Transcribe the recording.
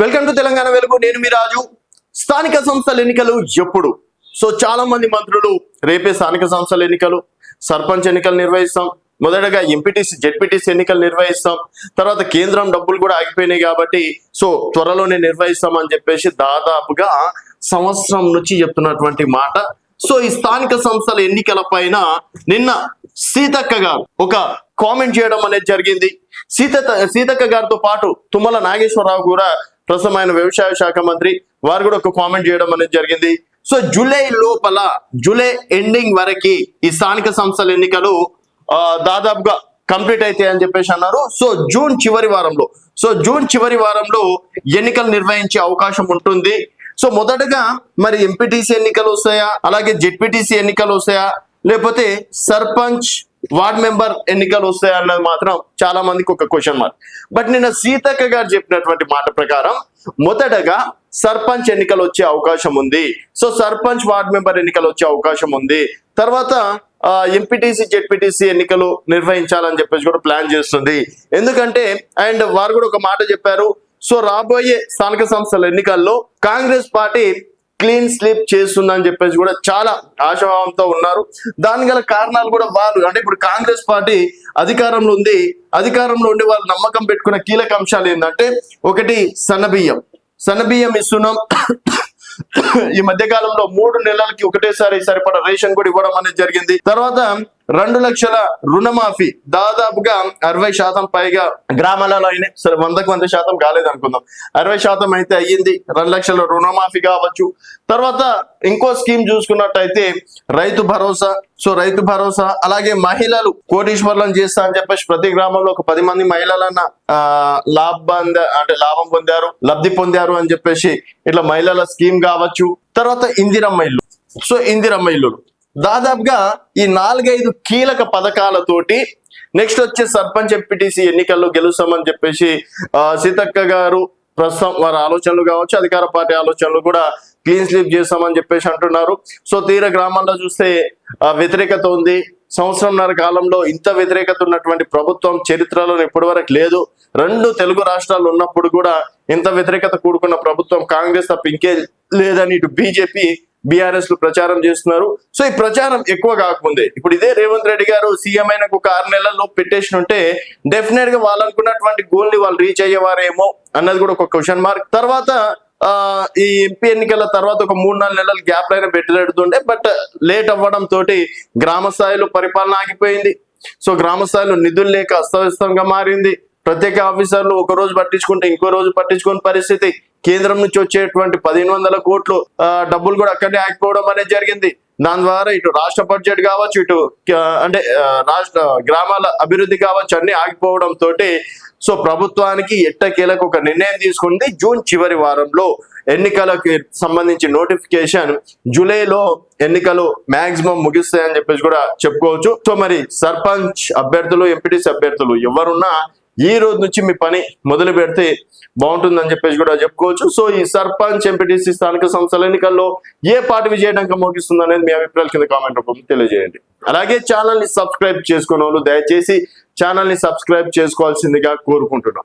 Welcome to Telangana వెలుగు. నేను మీ రాజు. స్థానిక సంస్థల ఎన్నికలు ఎప్పుడు? సో చాలా మంది మంత్రులు రేపే స్థానిక సంస్థల ఎన్నికలు. సర్పంచ్ ఎన్నికలు నిర్వహిస్తాం. మొదటగా ఎంపీటీసీ జెడ్పీటీసీ ఎన్నికలు నిర్వహిస్తాం. తర్వాత కేంద్రం డబ్బులు కూడా ఆగిపోయినాయి కాబట్టి సో త్వరలోనే నిర్వహిస్తాం అని చెప్పేసి దాదాపుగా సంవత్సరం నుంచి చెప్తున్నటువంటి మాట. సో ఈ స్థానిక సంస్థల ఎన్నికల పైన నిన్న సీతక్క గారు ఒక కామెంట్ చేయడం అనేది జరిగింది. సీత సీతక్క గారితో పాటు తుమ్మల నాగేశ్వరరావు కూడా ప్రస్తుతం ఆయన వ్యవసాయ శాఖ మంత్రి వారు కూడా ఒక కామెంట్ చేయడం అనేది జరిగింది. సో జూలై లోపల జూలై ఎండింగ్ వరకు ఈ స్థానిక సంస్థల ఎన్నికలు దాదాపుగా కంప్లీట్ అవుతాయని అని చెప్పేసి అన్నారు. సో జూన్ చివరి వారంలో సో జూన్ చివరి వారంలో ఎన్నికలు నిర్వహించే అవకాశం ఉంటుంది. సో మొదటగా మరి ఎంపీటీసీ ఎన్నికలు వస్తాయా? అలాగే జెడ్పీటీసీ ఎన్నికలు వస్తాయా? లేకపోతే సర్పంచ్ వార్డ్ మెంబర్ ఎన్నికలు వస్తాయన్నది మాత్రం చాలా మందికి ఒక క్వశ్చన్ మార్క్ బట్ నిన్న సీతక్క గారు చెప్పినటువంటి మాట ప్రకారం మొదటగా సర్పంచ్ ఎన్నికలు వచ్చే అవకాశం ఉంది. సో సర్పంచ్ వార్డ్ మెంబర్ ఎన్నికలు వచ్చే అవకాశం ఉంది. తర్వాత ఎంపీటీసీ జెడ్పీటీసీ ఎన్నికలు నిర్వహించాలని చెప్పేసి కూడా ప్లాన్ చేస్తుంది. ఎందుకంటే అండ్ వారు కూడా ఒక మాట చెప్పారు. సో రాబోయే స్థానిక సంస్థల ఎన్నికల్లో కాంగ్రెస్ పార్టీ క్లీన్ స్లీప్ చేస్తుందని చెప్పేసి కూడా చాలా ఆశాభావంతో ఉన్నారు. దాని గల కారణాలు కూడా వాళ్ళు అంటే ఇప్పుడు కాంగ్రెస్ పార్టీ అధికారంలో ఉంది అధికారంలో ఉండి వాళ్ళు నమ్మకం పెట్టుకున్న కీలక అంశాలు ఏంటంటే ఒకటి సన్నబియ్యం సన్నబియ్యం ఇస్తున్నాం. ఈ మధ్య కాలంలో మూడు నెలలకి ఒకటేసారి సరిపడా రేషన్ కూడా ఇవ్వడం అనేది జరిగింది. తర్వాత రెండు లక్షల రుణమాఫీ. దాదాపుగా అరవై శాతం పైగా గ్రామాలలో అయినా సరే వందకు వంద శాతం కాలేదు అనుకుందాం అరవై శాతం అయితే అయ్యింది. రెండు లక్షల రుణమాఫీ కావచ్చు. తర్వాత ఇంకో స్కీమ్ చూసుకున్నట్టయితే రైతు భరోసా. సో రైతు భరోసా అలాగే మహిళలు కోటీశ్వర్లను చేస్తా అని చెప్పేసి ప్రతి గ్రామంలో ఒక పది మంది మహిళలన్న లాభం అంటే లాభం పొందారు లబ్ధి పొందారు అని చెప్పేసి ఇట్లా మహిళల స్కీమ్ కావచ్చు. తర్వాత ఇందిరమ్మ ఇల్లు. సో ఇందిరమ్మ ఇల్లు దాదాపుగా ఈ నాలుగైదు కీలక పథకాలతోటి నెక్స్ట్ వచ్చే సర్పంచ్ ఎంపీటీసీ ఎన్నికల్లో గెలుస్తామని చెప్పేసి ఆ, సీతక్క గారు ప్రస్తుతం వారి ఆలోచనలు కావచ్చు అధికార పార్టీ ఆలోచనలు కూడా క్లీన్ స్లీప్ చేస్తామని చెప్పేసి అంటున్నారు. సో తీర గ్రామాల్లో చూస్తే ఆ, వ్యతిరేకత ఉంది. సంవత్సరంన్నర కాలంలో ఇంత వ్యతిరేకత ఉన్నటువంటి ప్రభుత్వం చరిత్రలో ఇప్పటివరకు లేదు. రెండు తెలుగు రాష్ట్రాలు ఉన్నప్పుడు కూడా ఇంత వ్యతిరేకత కూడుకున్న ప్రభుత్వం కాంగ్రెస్ తప్ప ఇంకే లేదని ఇటు బీజేపీ బీఆర్ఎస్లు ప్రచారం చేస్తున్నారు. సో ఈ ప్రచారం ఎక్కువ కాకముందే. ఇప్పుడు ఇదే రేవంత్ రెడ్డి గారు సీఎం అయిన ఒక ఆరు నెలల్లో పెట్టేసి ఉంటే డెఫినెట్గా వాళ్ళు అనుకున్నటువంటి గోల్ని వాళ్ళు రీచ్ అయ్యేవారేమో అన్నది కూడా ఒక క్వశ్చన్ మార్క్ తర్వాత ఈ ఎంపీ ఎన్నికల తర్వాత ఒక మూడు నాలుగు నెలల గ్యాప్ అయినా పెట్టలేడుతుండే బట్ లేట్ అవ్వడం తోటి గ్రామ స్థాయిలో పరిపాలన ఆగిపోయింది. సో గ్రామ స్థాయిలో నిధులు లేక అస్తవ్యస్తంగా మారింది. ప్రత్యేక ఆఫీసర్లు ఒక రోజు పట్టించుకుంటే ఇంకో రోజు పట్టించుకునే పరిస్థితి. కేంద్రం నుంచి వచ్చేటువంటి పదిహేను వందల కోట్లు డబ్బులు కూడా అక్కడే ఆగిపోవడం అనేది జరిగింది. దాని ద్వారా ఇటు రాష్ట్ర బడ్జెట్ కావచ్చు ఇటు అంటే రాష్ట్ర గ్రామాల అభివృద్ధి కావచ్చు అన్ని ఆగిపోవడం తోటి సో ప్రభుత్వానికి ఎట్టకేలకు ఒక నిర్ణయం తీసుకుంది. జూన్ చివరి వారంలో ఎన్నికలకు సంబంధించి నోటిఫికేషన్ జూలైలో ఎన్నికలు మాక్సిమం ముగిస్తాయని చెప్పేసి కూడా చెప్పుకోవచ్చు. సో మరి సర్పంచ్ అభ్యర్థులు ఎంపీటీసీ అభ్యర్థులు ఎవరున్నా ఈ రోజు నుంచి మీ పని మొదలు పెడితే బాగుంటుందని చెప్పేసి కూడా చెప్పుకోవచ్చు. సో ఈ సర్పంచ్ ఎంపీటీసీ స్థానిక సంస్థల ఎన్నికల్లో ఏ పార్టీ విజయడంగా మోగిస్తుంది అనేది మీ అభిప్రాయాల కింద కామెంట్ రూపంలో తెలియజేయండి. అలాగే ఛానల్ని సబ్స్క్రైబ్ చేసుకునే వాళ్ళు దయచేసి ఛానల్ని సబ్స్క్రైబ్ చేసుకోవాల్సిందిగా కోరుకుంటున్నాం.